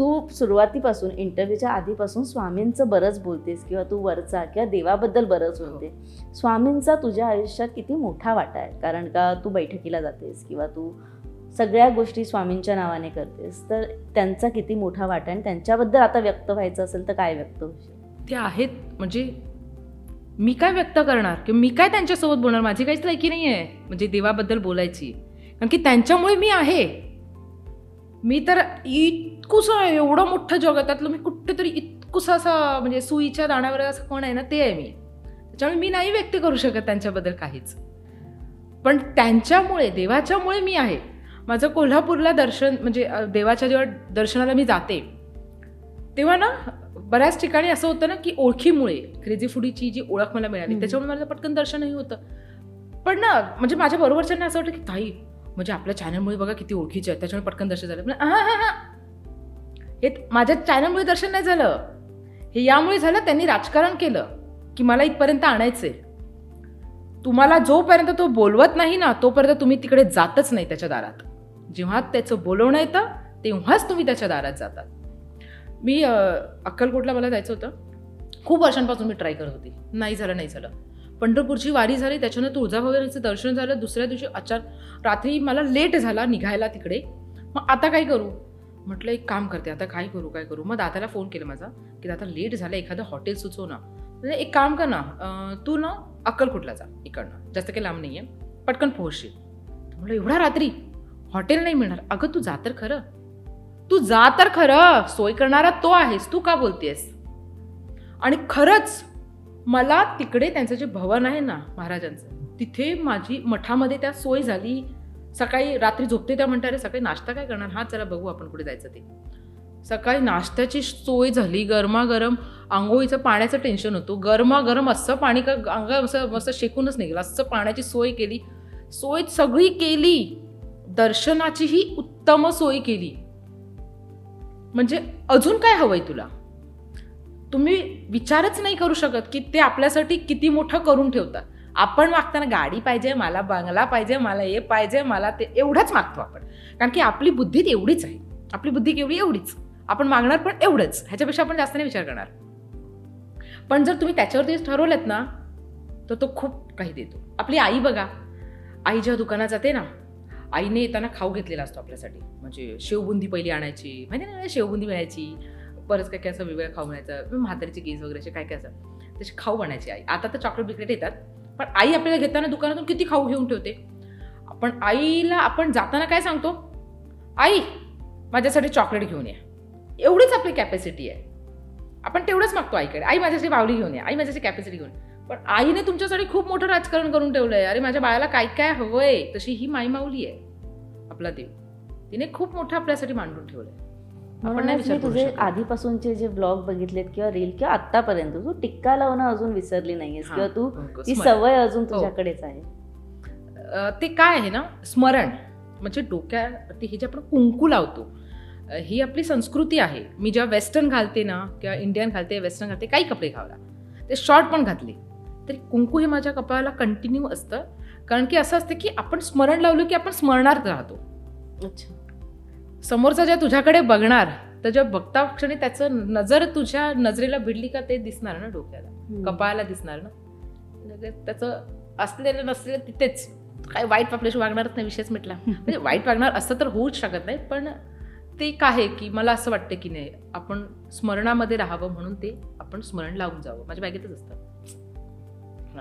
तू सुरुवातीपासून इंटरव्ह्यूच्या आधीपासून स्वामींचं बरंच बोलतेस किंवा तू वरचा किंवा देवाबद्दल बरंच बोलते. स्वामींचा तुझ्या आयुष्यात किती मोठा वाटा आहे? कारण का तू बैठकीला जातेस किंवा तू सगळ्या गोष्टी स्वामींच्या नावाने करतेस तर त्यांचा किती मोठा वाटा आणि त्यांच्याबद्दल आता व्यक्त व्हायचं असेल तर काय व्यक्त होशील ते आहेत म्हणजे मी काय व्यक्त करणार? किंवा मी काय त्यांच्यासोबत बोलणार? माझी काहीच लायकी नाही आहे म्हणजे देवाबद्दल बोलायची. कारण की त्यांच्यामुळे मी आहे. मी तर इतकुसं एवढं मोठं जग आहे त्यातलं मी कुठेतरी इतकुसं असं म्हणजे सुईच्या दाण्यावर असं कोण आहे ना ते आहे मी त्याच्यामुळे मी नाही व्यक्त करू शकत त्यांच्याबद्दल काहीच पण त्यांच्यामुळे देवाच्यामुळे मी आहे माझं कोल्हापूरला दर्शन म्हणजे देवाच्या जेव्हा दर्शनाला मी जाते तेव्हा ना बऱ्याच ठिकाणी असं होतं ना की ओळखीमुळे क्रेझी फुडीची जी ओळख मला मिळाली. त्याच्यामुळे मला पटकन दर्शनही होतं पण ना म्हणजे माझ्या बरोबरच्यांना असं वाटतं की ताई म्हणजे आपल्या चॅनलमुळे बघा किती ओळखीचे आहेत त्याच्यामुळे पटकन दर्शन झालं पण आहा, हा, हा. हे माझ्या चॅनलमुळे दर्शन नाही झालं. हे यामुळे झालं त्यांनी राजकारण केलं की मला इथपर्यंत आणायचं आहे तुम्हाला जोपर्यंत तो बोलवत नाही ना तोपर्यंत तुम्ही तिकडे जातच नाही त्याच्या दारात. जेव्हा त्याचं बोलवणं येतं तेव्हाच तुम्ही त्याच्या दारात जातात. मी अक्कलकोटला मला जायचं होतं. खूप वर्षांपासून मी ट्राय करत होती. नाही झालं नाही झालं. पंढरपूरची वारी झाली त्याच्यानं तुळजाभवानीचं दर्शन झालं. दुसऱ्या दिवशी अचानक रात्री मला लेट झाला निघायला तिकडे. मग आता काय करू? म्हटलं एक काम करते आता काय करू काय करू? मग दादाला फोन केला माझा की दादा लेट झालं एखादं हॉटेल सुचव ना. म्हणजे एक काम कर ना तू ना अक्कलकोटला जा इकडनं. जास्त काही लांब नाही आहे पटकन पोहोचशील. म्हटलं एवढा रात्री? हॉटेल नाही मिळणार. अगं तू जा तर खरं. तू जा तर खरं. सोय करणारा तो आहेस. तू का बोलतेस आणि खरंच मला तिकडे त्यांचं जे भवन आहे ना महाराजांचं तिथे माझी मठामध्ये त्या सोय झाली. सकाळी रात्री झोपते त्या म्हणतात "अरे, सकाळी नाश्ता काय करणार? हा चला बघू आपण कुठे जायचं ते. सकाळी नाश्त्याची सोय झाली गरमागरम आंघोळीचं पाण्याचं टेन्शन होतं. गरमागरम असं पाणी का अंग असं मस्त शेकूनच नाही असं पाण्याची सोय केली. सोय सगळी केली. दर्शनाचीही उत्तम सोय केली. म्हणजे अजून काय हवंय तुला? तुम्ही विचारच नाही करू शकत की ते आपल्यासाठी किती मोठं करून ठेवतात. आपण मागताना गाडी पाहिजे मला बंगला पाहिजे मला हे पाहिजे मला ते एवढंच मागतो आपण. कारण की आपली बुद्धी एवढीच आहे. आपली बुद्धी केवढी? एवढीच. आपण मागणार पण एवढंच. ह्याच्यापेक्षा आपण जास्त नाही विचार करणार. पण जर तुम्ही त्याच्यावरती ठरवलेत ना तर तो खूप काही देतो. आपली आई बघा. आई जेव्हा दुकानात जाते ना आईने येताना खाऊ घेतलेला असतो आपल्यासाठी. म्हणजे शेवबुंदी पहिली आणायची. माहिती ना शेवबुंदी मिळायची. परत काय काय असं वेगवेगळं खाऊ मिळायचं. म्हातारीचे केस वगैरे असे काय काय असं. तसे खाऊ बनायची आई. आता तर चॉकलेट बिस्किट येतात. पण आई आपल्याला घेताना दुकानातून किती खाऊ घेऊन ठेवते? पण आईला आपण जाताना काय सांगतो? आई माझ्यासाठी चॉकलेट घेऊन या. एवढीच आपली कॅपॅसिटी आहे. आपण तेवढंच मागतो आईकडे. आई माझ्याशी बावली घेऊन या. आई माझ्याशी कॅपॅसिटी घेऊन पण आईने तुमच्यासाठी खूप मोठं राजकारण करून ठेवलं आहे. अरे माझ्या बाळाला काय काय हवंय? तशी ही माई माऊली आहे. आपला देव. तिने खूप मोठं आपल्यासाठी मांडून ठेवलं आहे म्हणूनच मी तुझे. आधीपासूनचे जे ब्लॉग बघितलेत किंवा रील किंवा आतापर्यंत तू टिक्का लावणं अजून विसरली नाहीयेस हा, किंवा तू हो, ती स्मरण. सवय अजून हो. तुझ्याकडेच आहे. ते काय आहे ना स्मरण. म्हणजे डोक्यावरती हे जे आपण कुंकू लावतो ही आपली संस्कृती आहे. मी जेव्हा वेस्टर्न घालते ना किंवा इंडियन घालते वेस्टर्न घालते काही कपडे घाला ते शॉर्ट पण घातले तरी कुंकू हे माझ्या कपाळाला कंटिन्यू असतं. कारण की असं असतं की आपण स्मरण लावलं की आपण स्मरणार्थ राहतो. अच्छा. समोरचा ज्या तुझ्याकडे बघणार तर जेव्हा बघता क्षणी त्याचं नजर तुझ्या नजरेला भिडली का ते दिसणार ना डोक्याला. कपाळाला दिसणार ना? लगेच त्याचं असलेलं नसलेलं तिथेच. काय वाईट आपल्याशी वागणारच नाही विषयच मिटला. म्हणजे वाईट वागणार असं तर होऊच शकत नाही पण ते काय आहे की मला असं वाटतं की नाही आपण स्मरणामध्ये राहावं म्हणून ते आपण स्मरण लावून जावं. माझ्या बॅगेतच असतं.